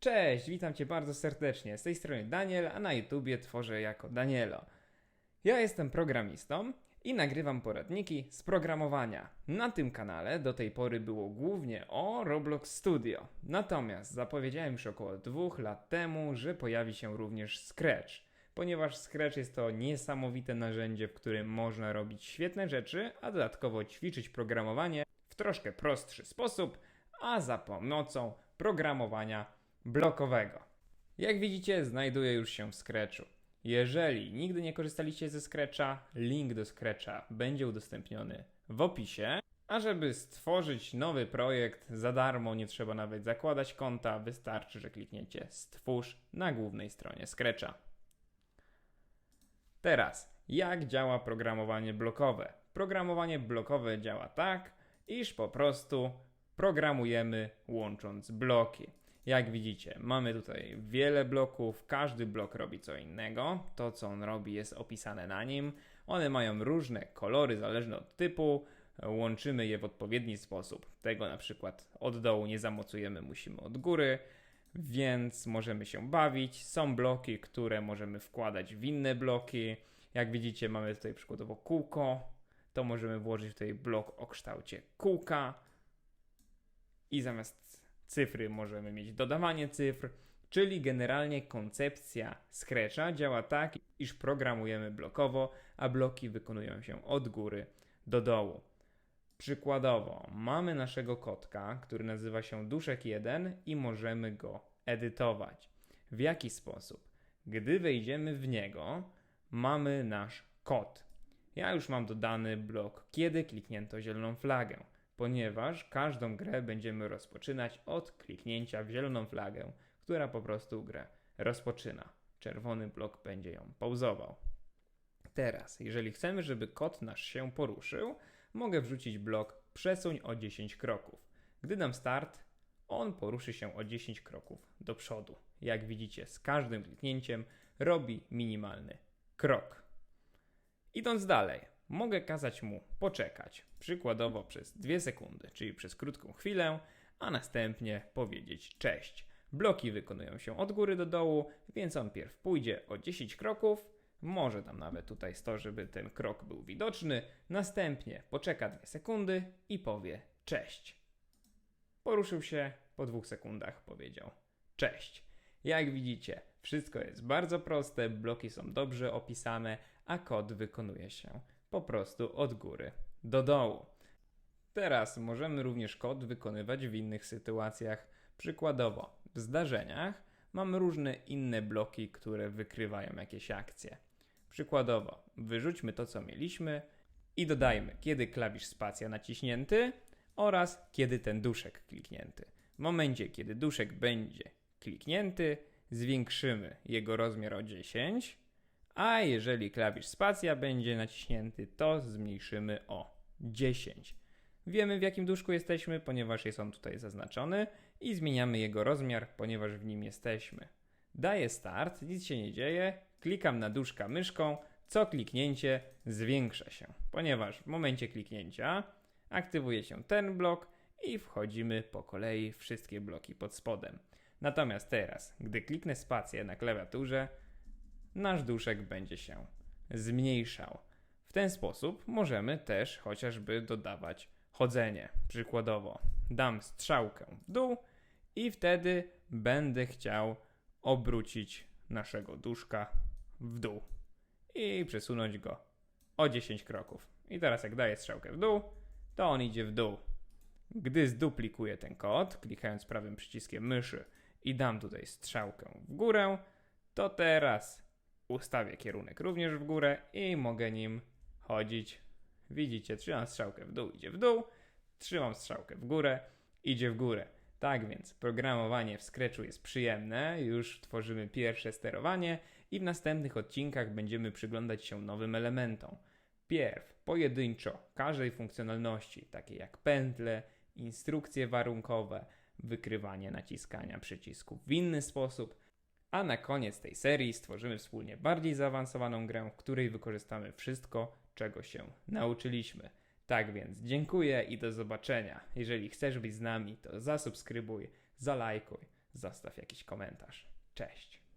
Cześć, witam Cię bardzo serdecznie. Z tej strony Daniel, a na YouTubie tworzę jako Danielo. Ja jestem programistą i nagrywam poradniki z programowania. Na tym kanale do tej pory było głównie o Roblox Studio. Natomiast zapowiedziałem już około dwóch lat temu, że pojawi się również Scratch. Ponieważ Scratch jest to niesamowite narzędzie, w którym można robić świetne rzeczy, a dodatkowo ćwiczyć programowanie w troszkę prostszy sposób, a za pomocą programowania blokowego. Jak widzicie, znajduje już się w Scratchu. Jeżeli nigdy nie korzystaliście ze Scratcha, link do Scratcha będzie udostępniony w opisie. A żeby stworzyć nowy projekt za darmo, nie trzeba nawet zakładać konta, wystarczy, że klikniecie stwórz na głównej stronie Scratcha. Teraz, jak działa programowanie blokowe? Programowanie blokowe działa tak, iż po prostu programujemy łącząc bloki. Jak widzicie, mamy tutaj wiele bloków, każdy blok robi co innego. To, co on robi, jest opisane na nim. One mają różne kolory, zależne od typu. Łączymy je w odpowiedni sposób. Tego na przykład od dołu nie zamocujemy, musimy od góry, więc możemy się bawić. Są bloki, które możemy wkładać w inne bloki. Jak widzicie, mamy tutaj przykładowo kółko. To możemy włożyć tutaj blok o kształcie kółka i zamiast cyfry możemy mieć dodawanie cyfr, czyli generalnie koncepcja Scratcha działa tak, iż programujemy blokowo, a bloki wykonują się od góry do dołu. Przykładowo, mamy naszego kotka, który nazywa się Duszek1 i możemy go edytować. W jaki sposób? Gdy wejdziemy w niego, mamy nasz kod. Ja już mam dodany blok, kiedy kliknięto zieloną flagę ponieważ każdą grę będziemy rozpoczynać od kliknięcia w zieloną flagę, która po prostu grę rozpoczyna. Czerwony blok będzie ją pauzował. Teraz, jeżeli chcemy, żeby kod nasz się poruszył, mogę wrzucić blok przesuń o 10 kroków. Gdy dam start, on poruszy się o 10 kroków do przodu. Jak widzicie, z każdym kliknięciem robi minimalny krok. Idąc dalej, mogę kazać mu poczekać, przykładowo przez 2 sekundy, czyli przez krótką chwilę, a następnie powiedzieć cześć. Bloki wykonują się od góry do dołu, więc on pierw pójdzie o 10 kroków, może tam nawet tutaj 100, żeby ten krok był widoczny, następnie poczeka 2 sekundy i powie cześć. Poruszył się, po dwóch sekundach powiedział cześć. Jak widzicie, wszystko jest bardzo proste, bloki są dobrze opisane, a kod wykonuje się po prostu od góry do dołu. Teraz możemy również kod wykonywać w innych sytuacjach. Przykładowo, w zdarzeniach mamy różne inne bloki, które wykrywają jakieś akcje. Przykładowo, wyrzućmy to, co mieliśmy i dodajmy, kiedy klawisz spacja naciśnięty oraz kiedy ten duszek kliknięty. W momencie, kiedy duszek będzie kliknięty, zwiększymy jego rozmiar o 10 a jeżeli klawisz spacja będzie naciśnięty, to zmniejszymy o 10. Wiemy w jakim duszku jesteśmy, ponieważ jest on tutaj zaznaczony i zmieniamy jego rozmiar, ponieważ w nim jesteśmy. Daję start, nic się nie dzieje, klikam na duszka myszką, co kliknięcie zwiększa się, ponieważ w momencie kliknięcia aktywuje się ten blok i wchodzimy po kolei wszystkie bloki pod spodem. Natomiast teraz, gdy kliknę spację na klawiaturze, nasz duszek będzie się zmniejszał. W ten sposób możemy też chociażby dodawać chodzenie. Przykładowo dam strzałkę w dół i wtedy będę chciał obrócić naszego duszka w dół i przesunąć go o 10 kroków. I teraz jak daję strzałkę w dół, to on idzie w dół. Gdy zduplikuję ten kod, klikając prawym przyciskiem myszy i dam tutaj strzałkę w górę, to teraz Ustawię kierunek również w górę i mogę nim chodzić. Widzicie, trzymam strzałkę w dół, idzie w dół, trzymam strzałkę w górę, idzie w górę. Tak więc programowanie w Scratchu jest przyjemne, już tworzymy pierwsze sterowanie i w następnych odcinkach będziemy przyglądać się nowym elementom. Pierw pojedynczo każdej funkcjonalności, takie jak pętle, instrukcje warunkowe, wykrywanie naciskania przycisków w inny sposób, a na koniec tej serii stworzymy wspólnie bardziej zaawansowaną grę, w której wykorzystamy wszystko, czego się nauczyliśmy. Tak więc dziękuję i do zobaczenia. Jeżeli chcesz być z nami, to zasubskrybuj, zalajkuj, zostaw jakiś komentarz. Cześć!